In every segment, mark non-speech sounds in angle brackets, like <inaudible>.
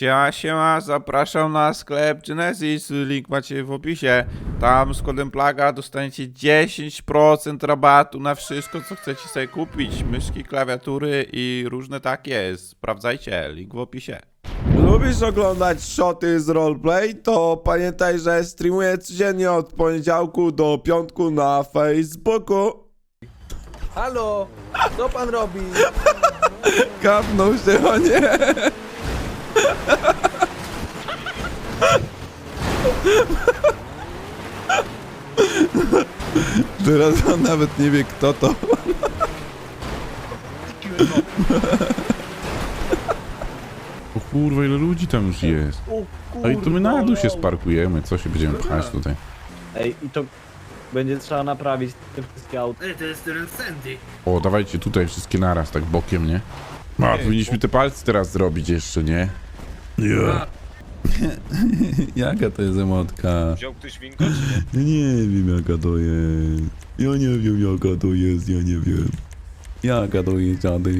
Siema, siema, zapraszam na sklep Genesis, link macie w opisie. Tam z kodem plaga dostaniecie 10% rabatu na wszystko, co chcecie sobie kupić. Myszki, klawiatury i różne takie. Sprawdzajcie, link w opisie. Lubisz oglądać shoty z roleplay? To pamiętaj, że streamuję codziennie od poniedziałku do piątku na Facebooku. Halo, co pan robi? <laughs> Kapnął się, o nie! Teraz on nawet nie wie kto to. O kurwa, ile ludzi tam już jest. O Ej, to my na dół się sparkujemy, co się będziemy pchać tutaj? Ej, i to będzie trzeba naprawić te wszystkie auta. Ej, to jest teren Sandy. O, dawajcie tutaj wszystkie naraz, tak bokiem, nie? A, powinniśmy te palce teraz zrobić jeszcze, nie? Ja. <laughs> Jaka to jest emotka? Wziął ktoś winko, czy nie? Ja nie wiem jaka to jest. Ja nie wiem jaka to jest, ja nie wiem. Jaka to jest dziady?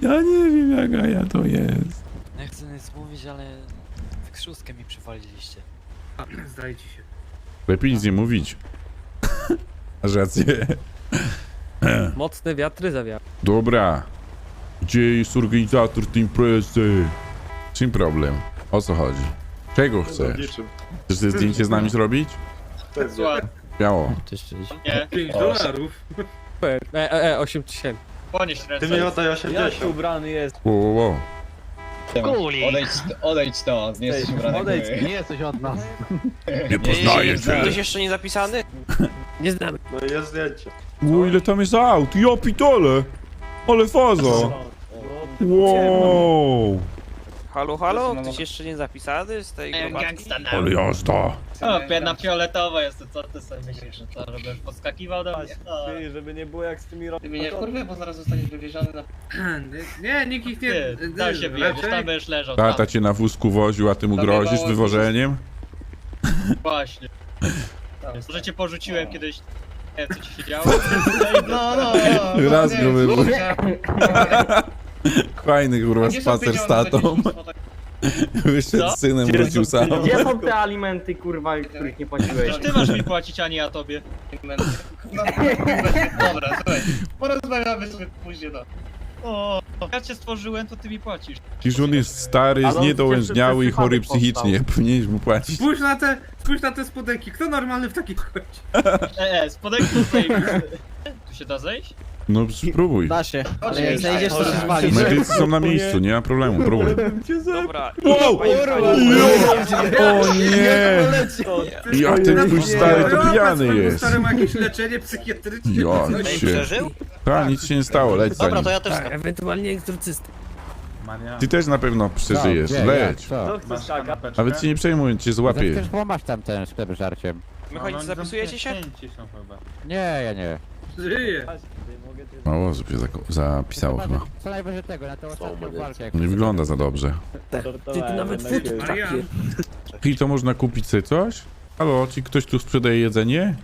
Ja nie wiem jaka ja to jest. Nie chcę nic mówić, ale wykrzustkę mi przywaliliście. Zdaje ci się. Lepiej nic nie mówić. <laughs> Masz rację. Mocne wiatry zawiały. Dobra. Gdzie jest organizator tej imprezy? Czym problem? O co chodzi? Czego chcesz? Chcesz te zdjęcie z nami zrobić? Słuchaj, Biało. Cześć, cześć. nie, 5 dolarów. E, e, e, 8 tysięcy. ponieś ręce. Jak tu ubrany jest? Wo, wo, wo. Odejdź, odejdź stąd, nie jesteś ubrany Odejdź, nie <laughs> jesteś od nas. Nie poznaję cię. Ktoś jeszcze nie zapisany? Nie znamy. O, ile tam jest aut? Ja pitole! Ale faza! Wow! Halo, halo? Ktoś jeszcze nie zapisany z tej gromadki? Ale jazda! O, na fioletowo jest to, co ty sobie myślisz, że co, żebyś podskakiwał do mnie? O, Ty, żeby nie było jak z tymi. Ty mnie nie wkurwie, bo zaraz zostaniesz wywieziony na... Nie, nikt ich nie... Ty, tam się bije, raczej- tam będziesz leżał, Tata tam. cię na wózku woził, a ty mu grozisz wywożeniem? Właśnie. Może cię porzuciłem kiedyś, nie wiem co ci się <laughs> działo. No, no, no. Raz nie go <laughs> kurwa. Fajny kurwa Gdzie są spacer z pieniądze, tatą. Wyszedł z synem, Gdzie wrócił są sam. pieniądze? Gdzie są te alimenty, kurwa, których nie płaciłeś? Przecież ty masz mi płacić, a nie ja tobie. No, dobra, słuchaj. Porozmawiamy sobie później, no. O, ja cię stworzyłem, to ty mi płacisz. Przecież on jest stary, Ale on zniedołężniały i przecież chory przypadek psychicznie. <laughs> Powinieneś mu płacić. Spójrz na te, spójrz na te spodenki. Kto normalny w takich chodzi? E, e, spodek to zajebisty. Tu się da zejść? No spróbuj. Da się, ale jak jak znajdziesz to się zwali. Medycy są na miejscu, nie ma problemu, próbuj. Dobra. Wow! O nie! Ja ten twój stary to pijany jest. Stary ma jakieś leczenie psychiatryczne. Ja. Ej, się. przeżył? A, nic się nie stało, leć za nim. ja też Tak, ewentualnie egzorcysty. Ty też na pewno przeżyjesz, leć. To chce skakać. Nawet się nie przejmuj, cię złapie. masz tam ten sklep z żarciem. Mechanicy, zapisujecie się? Nie, ja nie. Żyje. Mało osób się zako- zapisało chyba. Co najwyżej tego, na tę ostatnią walkę. Nie wygląda za dobrze. Ty, ty nawet food Marian. takie. I to można kupić sobie coś? Halo, czy ktoś tu sprzedaje jedzenie?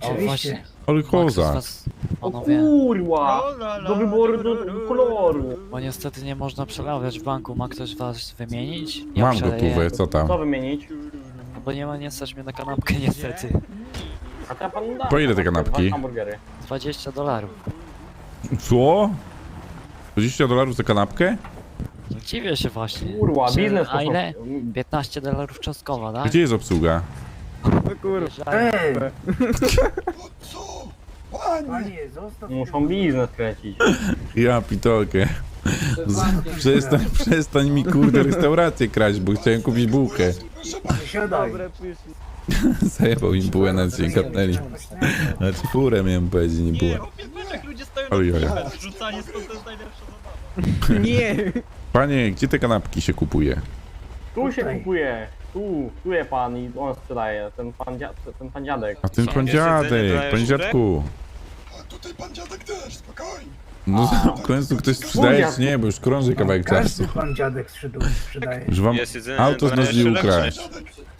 O, właśnie. Ale Max z koza. was, O panowie, kurwa! Do wyboru do koloru. bo niestety nie można przelawiać w banku. Ma ktoś was wymienić? Ja Mam przeleję, gotówę, co tam? Co wymienić? Bo nie ma nie stać mnie na kanapkę niestety. A to. Po ile te kanapki? Dwa hamburgery. 20 dolarów. Co? 20 dolarów za kanapkę? No dziwię się właśnie. Kurwa, Czy- biznes A ile? to 15 dolarów cząstkowa, tak? Gdzie jest obsługa? Ej! Muszą biznes kręcić. Ja pitolkę. Z- Przestań, przestań mi kurde restaurację kraść, bo chciałem kupić bułkę. Dobre pyszne. <laughs> Zajebał im bułę, się nie kapnęli. Znaczy furę miałem powiedzieć, nie Nie, bułę. chłopie, patrz jak ludzie stoją Oj, oj. na piłkę. Rzucanie stąd to jest najlepsza zabawa. Nie! Panie, gdzie te kanapki się kupuje? Tu się kupuje. Tu, tu je pan i on sprzedaje. Ten pan, dzia, ten pan dziadek. A ten pan dziadek, szurek? dziadku. Tutaj pan dziadek też, spokojnie. No w końcu ktoś sprzedaje, czy nie, bo już krąży kawałek czasu. pan dziadek sprzedaje. Już wam Jest jedzenie auto dodajesz zdążyli ukraść.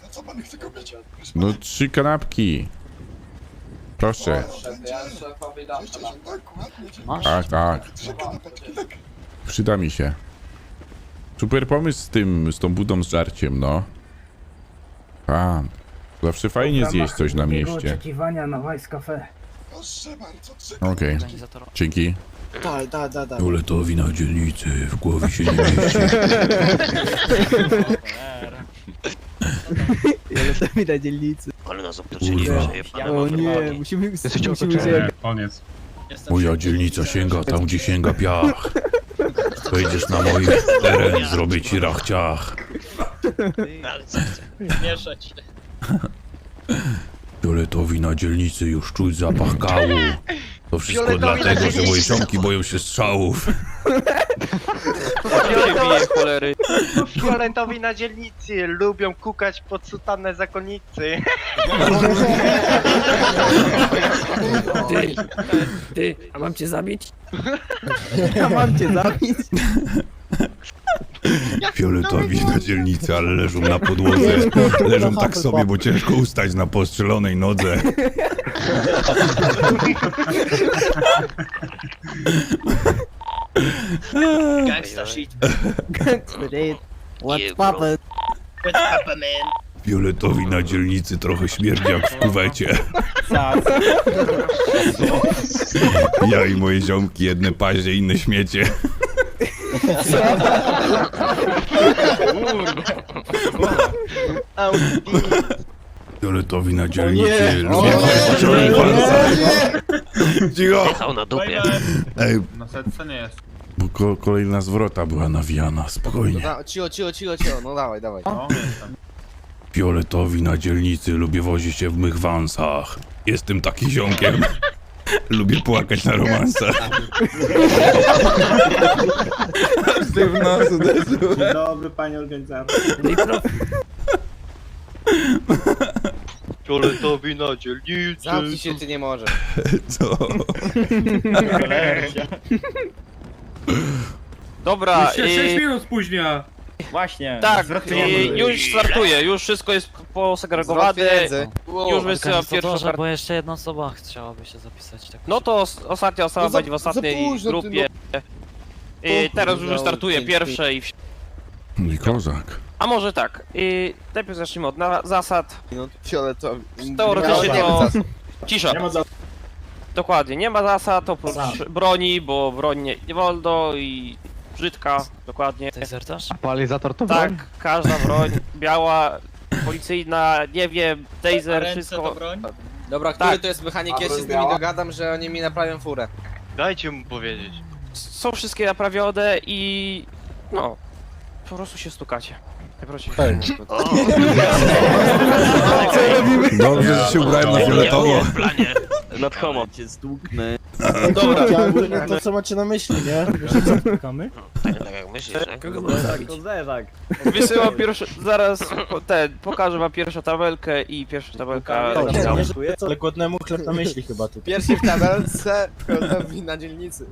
A co pan chce kupić? No trzy kanapki. Proszę. Masz? Tak, tak. Trzy kanapeczki, tak. Przyda mi się. Super pomysł z tym, z tą budą z żarciem, no. A, zawsze fajnie zjeść coś na mieście. oczekiwania na Vice Cafe. Okej, Organizator. dzięki. Tak, tak, tak, tak. Fioletowi na dzielnicy, w głowie się nie mieści. <laughs> <laughs> <laughs> Fioletowi na dzielnicy. Ale nas Kurwa. O nie, musimy, musimy zjechać. Koniec. Moja dzielnica sięga tam, gdzie sięga piach. Wejdziesz na mój <laughs> teren, zrobię ci rachciach. Mieszać się. Fioletowi na dzielnicy już czuć zapach kału. To wszystko dlatego, że moje ziomki boją się strzałów. Cholery. Fiorentowi na dzielnicy lubią kukać pod sutannę zakonnicy. Ty, ty, a mam cię zabić? A mam cię zabić? <laughs> Fioletowi na dzielnicy, ale leżą na podłodze. Leżą tak sobie, bo ciężko ustać na postrzelonej nodze. Gangsta shit. What's poppin'? What's up, man? Fioletowi na dzielnicy trochę śmierdzi jak w kuwecie. Ja i moje ziomki, jedne pazie, inne śmiecie. Fioletowi na dzielnicy, lubię pociągnąć palca. Cicho! Jechał na dupie. Ej, Na setce nie jest. bo ko kolejna zwrota była nawijana, spokojnie. Cicho, cicho, cicho, cicho, no dawaj, dawaj. No, jestem. Fioletowi na dzielnicy, lubię wozić się w mych wansach. Jestem taki ziomkiem. Lubię płakać na romansach. Ty w nos uderzył. Dobry panie organizator. Fioletowi na dzielnicy. Zamknij się, ty nie możesz. Co? Dobra, się 6 i... minut spóźnia. Właśnie. Tak, i już startuję, już wszystko jest posegregowane. Już wysyłam pierwszą Organizatorze, kartę. bo jeszcze jedna osoba chciałaby się zapisać. Tak No to os- ostatnia osoba No za- będzie w za ostatniej późno, ty, grupie. I teraz już No, startuję pięć, pierwsze i... wsi- I kozak. A może tak, i najpierw zacznijmy od na- zasad. Fioletowi. Teoretycznie to... Cisza. Nie ma za... Dokładnie, nie ma zasad oprócz broni, bo broń nie, nie wolno i brzydka, dokładnie. Taser też? Paralizator to Tak, każda broń, biała, policyjna, nie wiem, taser, ręce to wszystko. broń? Dobra, który to jest mechanik? Ja się z nimi dogadam, że oni mi naprawią furę. Dajcie mu powiedzieć. Są wszystkie naprawione i no, po prostu się stukacie. Najprościej. <laughs> Dobrze, że się ubrałem na fioletowo. Nad homo. <laughs> Dobra, To co macie na myśli, nie? Tak jak myślisz, kogo mam zabić? Zerzak. Wysyłam pierwszy, zaraz po- ten, pokażę wam pierwszą tabelkę i pierwsza tabelka. Ale głodnemu chleb na myśli chyba tu. Pierwszy w tabelce, Fioletowi na dzielnicy.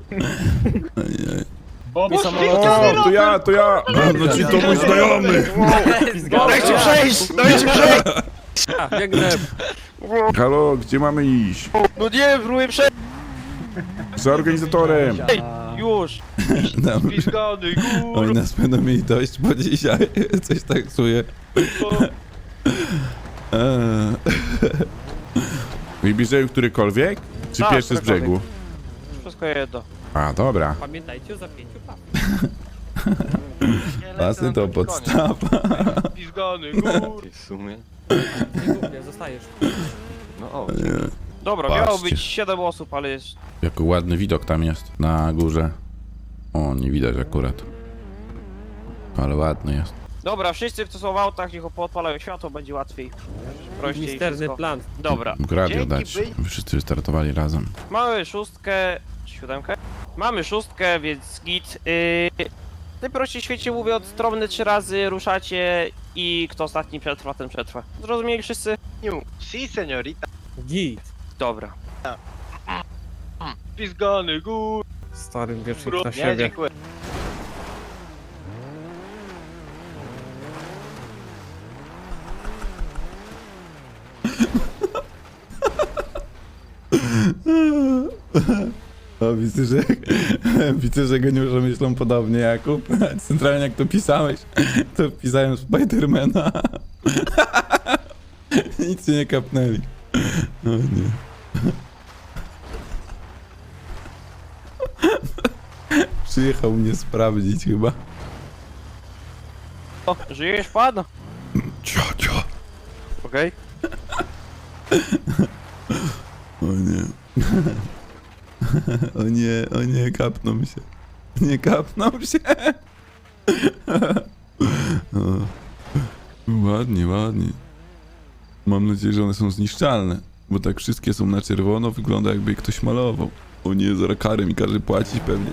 Bo Bo O, to ja, to ja! No ci to mój znajomy! Dajcie przejść! Dajcie przejść! Biegnę. Halo, gdzie mamy iść? No nie, próbuję przejść! Za organizatorem! Już! Nam, Pizgany, oni nas będą mieli dość, bo dzisiaj <laughs> coś tak czuję. Eee. <laughs> Wybierzemy którykolwiek? Czy Tak, pierwszy z którykolwiek. brzegu? Wszystko jedno. A, dobra. Pamiętajcie o zapięciu pap. <laughs> Pasy to podstawa. Pizgany, gór! W sumie. Nie zostajesz. No o. Dobra, miało Patrzcie. być 7 osób, ale jest... Jaki ładny widok tam jest na górze. O, nie widać akurat. Ale ładny jest. Dobra, wszyscy, co są w autach, niech podpalają światło, będzie łatwiej. Prościej Misterny wszystko. plan. Dobra. Mógł radio Dzięki, dać. Wy Wszyscy wystartowali razem. Mamy szóstkę, siódemkę? Mamy szóstkę, więc git. Yy, najprościej w świecie mówiąc, stromne trzy razy ruszacie i kto ostatni przetrwa, ten przetrwa. Zrozumieli wszyscy? Si, seniorita. Git. Dobra. Pizgany, gór! Starym wiecznie na Nie, siebie. dziękuję. Widzę, że <laughs> Widzę, że geniusze myślą podobnie, Jakub. <laughs> Centralnie jak to pisałeś, to pisałem Spidermana. <laughs> Nic się nie kapnęli. O nie. Przyjechał mnie sprawdzić chyba. O, żyjesz pan? Cio, cio. Okej. O nie. O nie, o nie, kapną się. Nie kapną się. O. Ładnie, ładnie. Mam nadzieję, że one są zniszczalne. Bo tak wszystkie są na czerwono, wygląda jakby ktoś malował. O nie, zaraz karę mi każe płacić pewnie.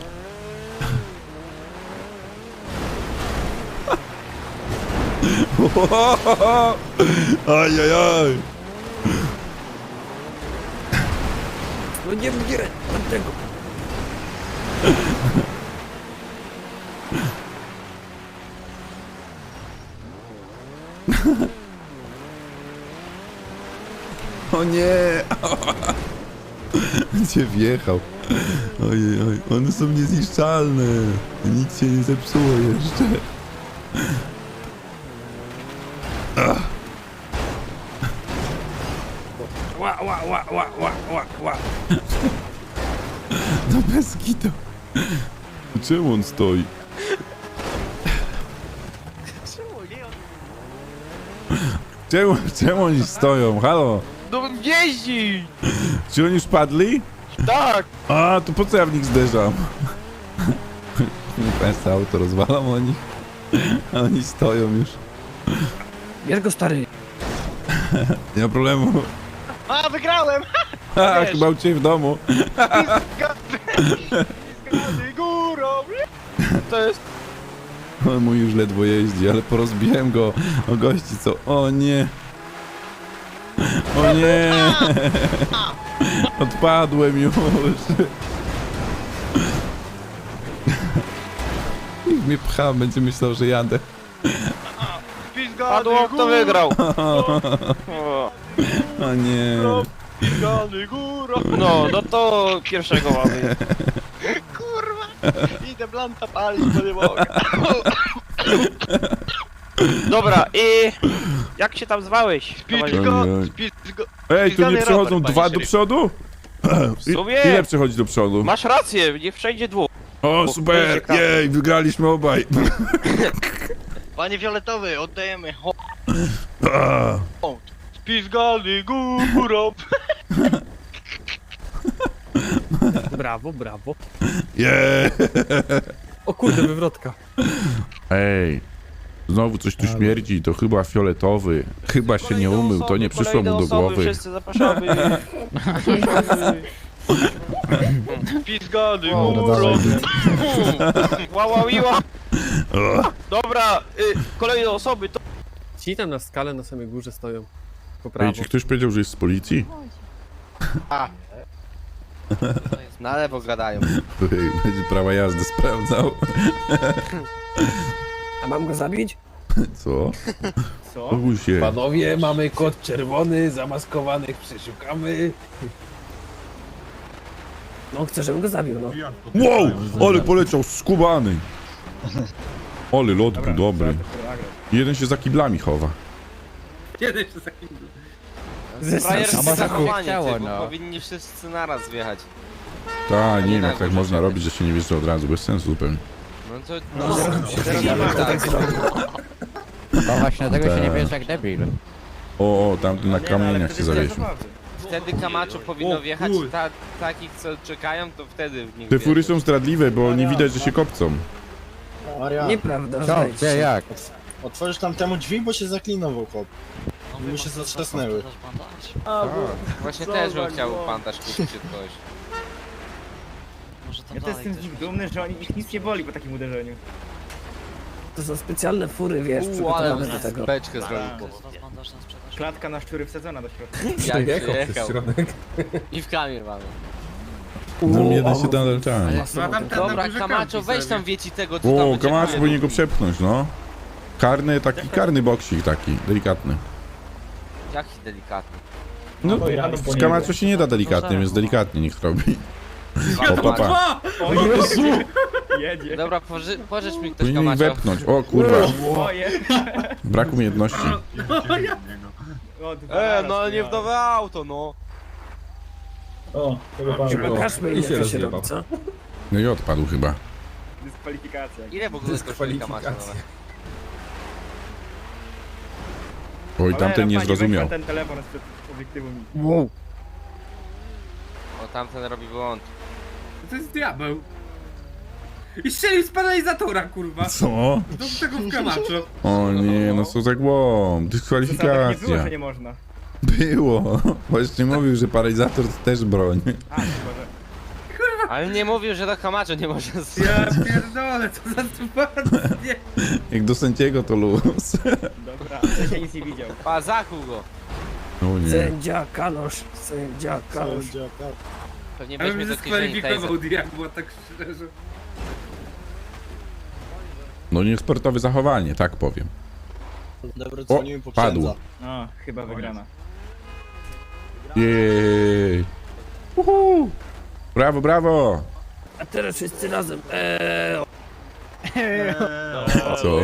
Ajajaj! No nie mnie, tego. O nie! Gdzie wjechał? Ojej, oj, one są niezniszczalne. Nic się nie zepsuło jeszcze. Bez kitu. Czemu on stoi? Czemu, czemu oni stoją? Halo? No jeździ! Czy oni już padli? Tak! A, to po co ja w nich zderzam? Nie państwo auto rozwalam o nich. A oni stoją już. Bierz go stary. Nie ma problemu. A, wygrałem! Ha, chyba u ciebie w domu. Górą! To jest... On mój już ledwo jeździ, ale porozbiłem go o gości, co... O nie! O nie! <laughs> Odpadłem już! Niech mnie pcha, będzie myślał, że jadę. Padło, kto wygrał? <laughs> O, O nie! No, no to pierwszego mamy. <laughs> Kurwa! Idę blanta palić, bo nie mogę. Dobra, i... Jak się tam zwałeś? Pizgo, Oj, oj. pizgo. Ej, tu nie Pizgany przechodzą panie dwa do szeryfie. przodu? W sumie... Ile przechodzi do przodu? Masz rację, niech przejdzie dwóch. O, super! Jej, wygraliśmy obaj! Panie Fioletowy, oddajemy <laughs> hołd. A, Pizgany górą! <laughs> Brawo, brawo. Yeah. O kurde, wywrotka. Ej, znowu coś tu śmierdzi, to chyba fioletowy. Chyba się nie umył, to nie przyszło mu do głowy. Wszyscy zapraszamy. <laughs> Pizgany górą! <laughs> Dobra, y, kolejne osoby to... Ci tam na skale na samej górze stoją. Po Ej, prawo. czy ktoś powiedział, że jest z policji? Na lewo gadają. <laughs> Ej, Będzie prawa jazdy sprawdzał. A mam go zabić? Co? Ogól się. Panowie, mamy kod czerwony, zamaskowanych przeszukamy. No chcę, żebym go zabił, no. Wow! Ale poleciał skubany. Ale lot był dobry. Jeden się za kiblami chowa. Jeden się takim... Frajerskie Sama zachowanie, chciała, ty, bo no. powinni wszyscy naraz wjechać. Tak, nie wiem tak, jak tak można robić, że się nie wjeżdża od razu, bez sensu zupełnie. No to... No, no tak. No właśnie, dlatego się nie Tak. bierz jak debil. O, o, tamten na kamieniach się zawiesił. Wtedy Camacho powinno wjechać ta, takich, co czekają, to wtedy w nich Te fury są zdradliwe, bo nie widać, że się kopcą. Nieprawda. Co, gdzie, jak? Otworzysz tam temu drzwi, bo się zaklinował chłop. Mu się zatrzasnęły. Właśnie też bym chciał bandaż kupić od kogoś. Może tam Ja też dalej jestem z ktoś nich dumny, że oni, ich nic nie boli po takim uderzeniu. To są specjalne fury, wiesz, przygotowane do tego. beczkę zrobił. Was bandaż na sprzedaż. Klatka na szczury wsadzona do środka. <laughs> Jak przyjechał. I w kamier mamy. No jeden się nadal tam. No a tam ten na Dobra, górze kampi weź sobie. tam wieci tego, co tam O, będzie Kamacz powinien go przepchnąć, no. Karny, taki karny boksik taki, delikatny. Jaki delikatny. No, jadą po z niego. Kamaczu się nie da delikatnie, więc delikatnie niech robi. O, papa. O Jezu! Jedzie. Dobra, poży, pożycz mi ktoś Powinien ich wepchnąć. O kurwa. Brak umiejętności. O, dwa E, no nie w nowe auto, no. Pokażmy ile to się robi, co? No i odpadł chyba. Dyskwalifikacja. Ile w ogóle kosztuje nowe? Oj, tamten nie zrozumiał. ten telefon sprzed obiektywu mi. Wow. O, tamten robi błąd. To jest diabeł. I strzelił z paralizatora, kurwa. Co? Do tego w kamaczo. O nie, no co za głąb. Zasadach nie było, Dyskwalifikacja. że nie można. Było. Właśnie mówił, że paralizator to też broń. A, może. Ale nie mówił, że do kamacza nie może. Ja pierdolę, co za sytuację. Jak do sędziego to luz. Dobra, ja się nic nie widział. Pa, zakuł go. O nie. Sędzia Kalosz, sędzia Kalosz. Pewnie Ja bym weźmie do kieszeni taser. dyskwalifikował diabła, tak szczerze. No niesportowe zachowanie, tak powiem. O, padł. No, chyba wygrana. Jej. Uhu. Brawo, brawo. A teraz wszyscy razem. Eee, Co?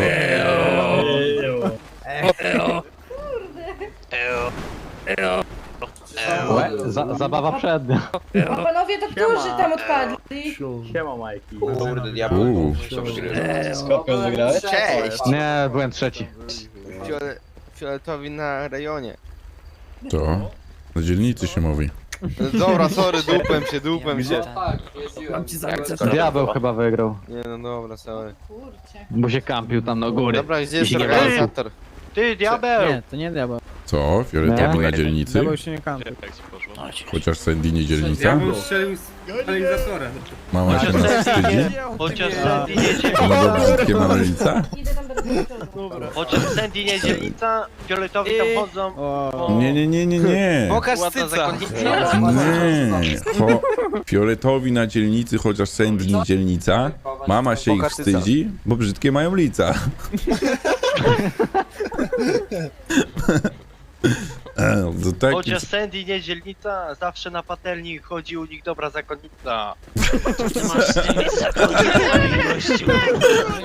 eo. Za, zabawa przednia. Eo. Panowie, to którzy tam odpadli? Siema, Majki. Kurde, diabeł. Uuu. Eo. Cześć! Nie, byłem trzeci. Fiole, fioletowi na rejonie. To? Na dzielnicy się mówi. Dobra, sorry, dupem się, dupem się. Mam ci zabić Diabeł chyba wygrał, Nie no dobra, sorry. Kurczę. bo się kampił tam na góry. Dobra, gdzie jest nie organizator? Ty, diabeł! Nie, to nie diabeł. Co? Fioletowy Nie. na dzielnicy? Się nie. Chociaż Sandy nie dzielnica? Diabeł strzelił z. Mama się nas wstydzi? Chociaż Sandy brzydkie Marylica? Idę tam do. Chociaż Sandy nie dzielnica, fioletowi tam chodzą. Nie, nie, nie, nie, nie. Pokaż cyca. Nie. Cho fioletowi na dzielnicy, chociaż Sandy nie dzielnica. Mama się ich wstydzi, bo brzydkie mają lica. <laughs> E, To taki... Chociaż Sandy nie dzielnica, zawsze na patelni chodzi u nich dobra zakonnica.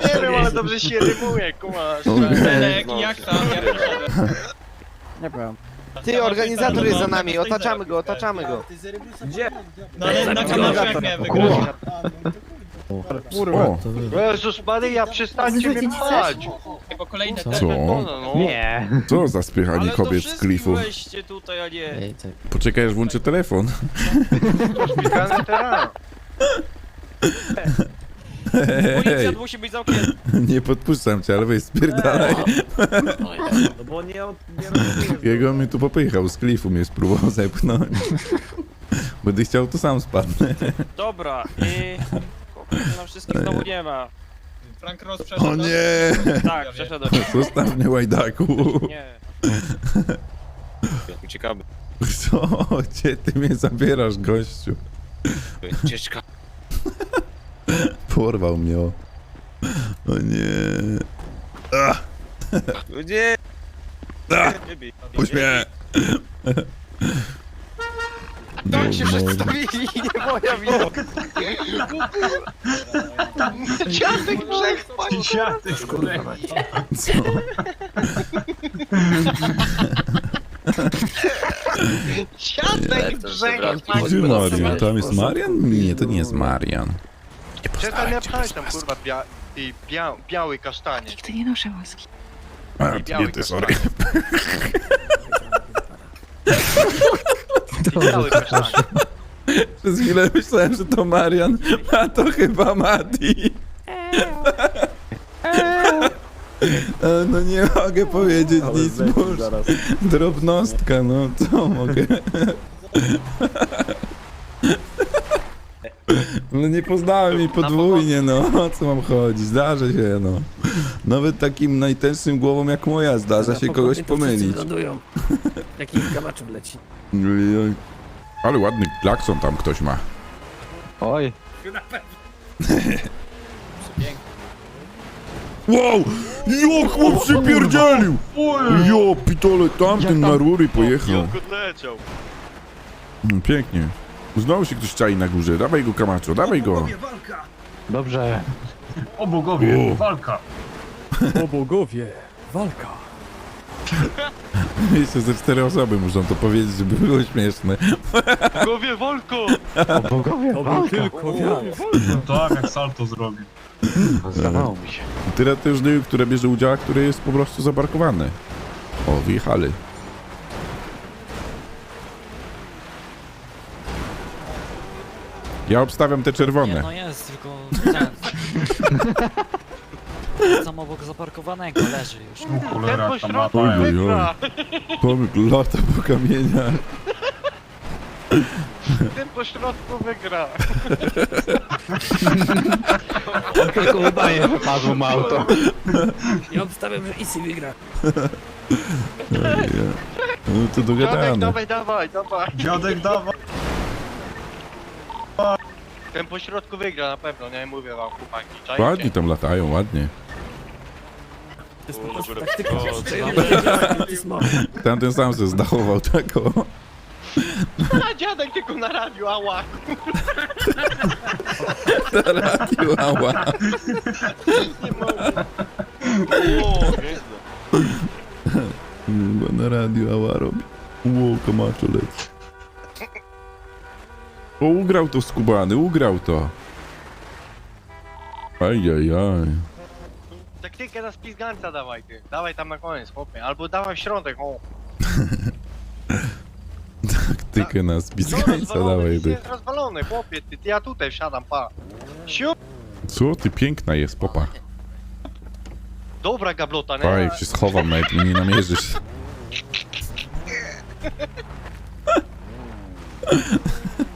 Nie wiem, ale dobrze się rymuje, kumasz. Elek, jak tam? Ja nie powiem. Ty, organizator jest za nami, otaczamy go, otaczamy go. No ale na jak miałem wygrać. O, Jezus Maryja, przestańcie mnie pchać. Bo kolejne co? Nie. Co za spychanie kobiet z klifu? weźcie tutaj, a nie. Ej, tak. Poczekaj, aż włączę telefon. Spikane teraz. Hej, Policjant musi być zamknięty. nie podpuszczam cię, ale weź spierdalaj. No bo nie, od- nie rozumiem. Jego mnie tu popychał, z klifu mnie spróbował zepchnąć. Będę chciał, to sam spadnę. Dobra, i... Na wszystkich znowu nie ma. Frank Ross przeszedł. O nie! Tak, przeszedłem. Zostaw mnie, łajdaku. Nie. Uciekamy. Co? Gdzie ty mnie zabierasz, gościu? Ucieczka. Porwał mnie, o. O nie. Ach, Nie. ach, puść mnie! Tak się No, no. przedstawili, <laughs> nie moja wina. Ciastek wszechpać. Dziadek, kurwa. Co? Ciastek wszechpać. Gdzie Marian? Tam jest Marian? Nie, to nie jest Marian. Nie Przestań mnie postarajcie pchać tam, was. kurwa, bia... i bia... biały kasztanie. To nie noszę łaski. A, nie ty, sorry. <laughs> Biały kasztanie. Przez chwilę myślałem, że to Marian, a to chyba Mati. E, No nie mogę powiedzieć nic, bo już drobnostka, no co mogę? No nie poznałem jej podwójnie, no o co mam chodzić, zdarza się, no. Nawet takim najtęższym głową jak moja zdarza się kogoś pomylić. Lądują. Jakich kamaczów leci. Ale ładny klakson tam ktoś ma. Oj. <laughs> Wow! Jo, chłop się pierdzielił! Jo, pitole, tamten na rury pojechał. odleciał. Mm, Pięknie. Znowu się ktoś czai na górze. Dawaj go, Kamacho, dawaj go. Dobrze. O bogowie, O. walka. O bogowie, walka. <laughs> Jeszcze ze cztery osoby muszą to powiedzieć, żeby było śmieszne. Głowie wolko! Bogowie, To był tylko wiatr. Tak, jak salto zrobił. Zdawało mi się. Tyle też dni, które bierze udział, a które jest po prostu zaparkowane. O, wyjechali. Ja obstawiam te Nie, czerwone. no jest, tylko ten. <laughs> Tam obok zaparkowanego leży już. Cholera, tam Oj, oj, oj. Pomyk lata po kamieniach. Ten po środku wygra. On tylko udaje, że padło mu auto. Ja obstawiam, że Easy wygra. No to dogadane. dawaj, dawaj, dawaj. Dziadek, dawaj. Ten po środku wygra na pewno, nie mówię wam chłopaki. czajcie. Ładnie tam latają, ładnie. Po prostu taktyka. Pismo. <laughs> Tamten sam se zdachował tak o. <laughs> A dziadek tylko na radiu, ała. <laughs> Radio, ała. Nie mogę. O, na radio ała robi. Ło, kamaczo leci. O, ugrał to skubany, ugrał to. Ajajaj. Taktykę na spizganca dawaj ty. Dawaj tam na koniec, chłopie. Albo dawaj w środek, o. <laughs> Taktykę na rozwalony, dawaj ty. jest rozwalony, chłopie. Ty, ty, ja tutaj wsiadam, pa. Siup. Co ty, piękna jest, popa. Dobra gablota, nie? Pa, jak się schowam, nawet mnie nie namierzysz. <laughs> <laughs>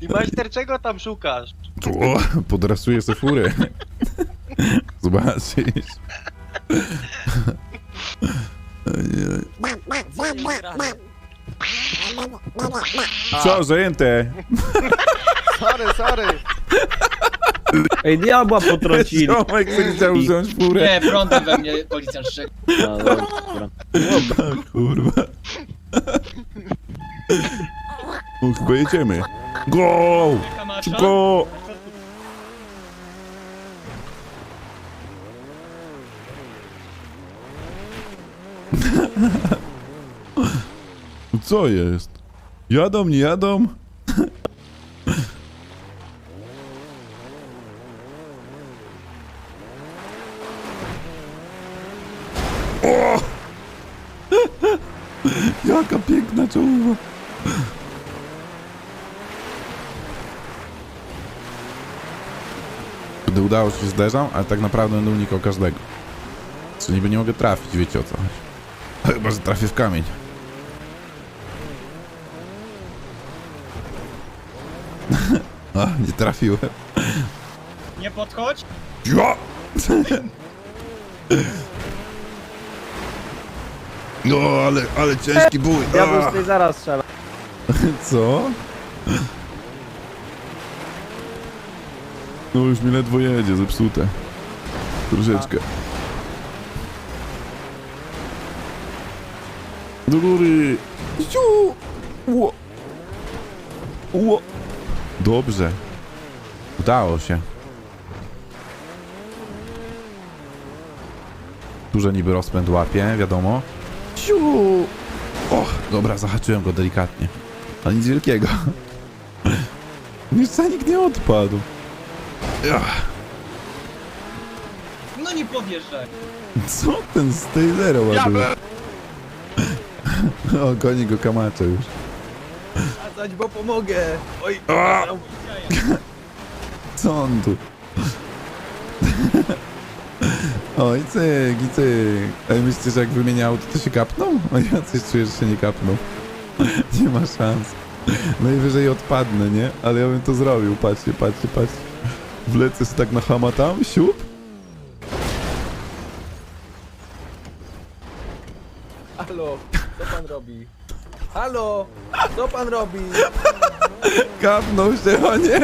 I majster, czego tam szukasz? O, podrasuję se furę. Zobaczysz. Co, zajęte? Sorry, sorry. Ej, diabła potrącili. Ziomek sobie chciał wziąć furę. prądem we mnie policjant szczek. No, dobra. Kurwa. O, chyba jedziemy. Go! Szybko! Co jest? Jadą, nie jadą? Jaka piękna czołówa. Gdy udało się zderzam, ale tak naprawdę będę unikał każdego. Co niby nie mogę trafić, wiecie o co chodzi. Chyba, że trafię w kamień. <laughs> A, nie trafiłem. Nie podchodź. Ja! <laughs> No, ale, ale ciężki bój. Diabeł A! z tej zaraz strzela. Co? No już mi ledwo jedzie, zepsute. Troszeczkę. Do góry! Ciu! Ło! Ło! Dobrze. Udało się. Duże niby rozpęd łapie, wiadomo. Ciu! Och, dobra, zahaczyłem go delikatnie. Ale nic wielkiego. Jeszcze nikt nie odpadł. Ach, No nie podjeżdżaj. Co ten z tej zero ładuje? O, goni go kamacze już. Zadać, bo pomogę. Oj, A! Co on tu? Oj, cyk, i cyk. Ej, myślicie, że jak wymieniał, to, to się kapną? A ja coś czuję, że się nie kapną. <laughs> Nie ma szans. Najwyżej odpadnę, nie? Ale ja bym to zrobił. Patrzcie, patrzcie, patrzcie. Wlecę się tak na hama tam, siup. Halo, co pan robi? Halo, co pan robi? Kapnął się, o nie!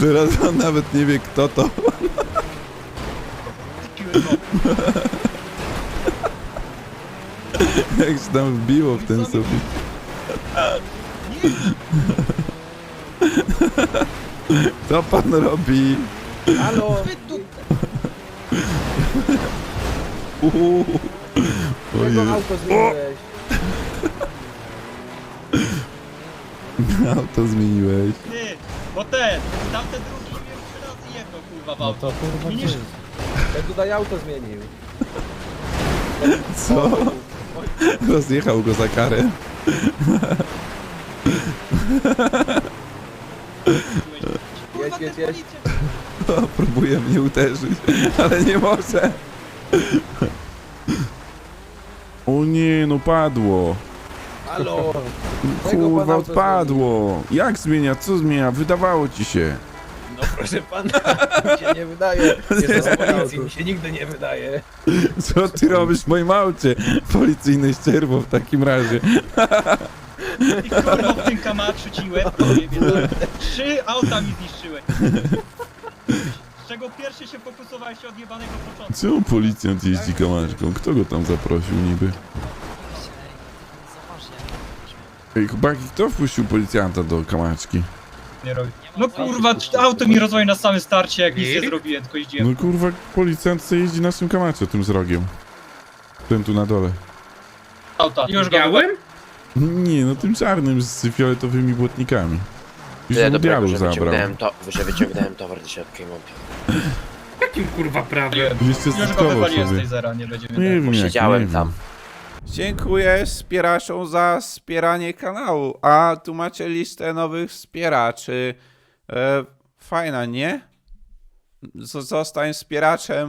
Teraz on nawet nie wie kto to. Jak się tam wbiło w ten sufit. Co pan robi? Halo! Uuu. Ojej. Jego auto zmieniłeś. Auto zmieniłeś. Ty, bo ten, tamten drugi mnie trzy razy jedno kurwa w auto. kurwa Widzisz? Ja tutaj auto zmienił. Co? Rozjechał go za karę. Kurwa, Jedź, jedź, ten jedź. policja- O, próbuje mnie uderzyć, ale nie może. O nie, no padło. Halo! Kurwa, odpadło. Jak zmienia? Co zmienia? Wydawało ci się. No proszę pana, <laughs> mi się nie wydaje. Jest <laughs> z policji, mi się nigdy nie wydaje. Co ty robisz w moim aucie? Policyjne ścierwo w takim razie. I kurwa w tym kamaczu ci łeb pojebie, tak? Trzy auta mi zniszczyłeś. Z czego pierwszy się fokusowałeś od jebanego początku. Czemu policjant jeździ kamaczką? Kto go tam zaprosił niby? Ej, chłopaki, kto wpuścił policjanta do kamaczki? Nie robi. No kurwa, auto mi rozwali na samym starcie, jak nic nie zrobiłem, tylko jeździłem. No kurwa, policjant co jeździ na tym kamacze, tym z rogiem. Ten tu na dole. Auta. Już go Białym? Nie, no tym czarnym z fioletowymi błotnikami. Już mu diabeł zabrał. to, że wyciągnąłem towar do środka i. Jakim kurwa prawem? Jeszcze Już go wywaliłem z sobie. tej zera, nie będziemy Nie wiem jak, nie wiem. Dziękuję wspieraczom za wspieranie kanału. A tu macie listę nowych wspieraczy. E, fajna, nie? Zostań wspieraczem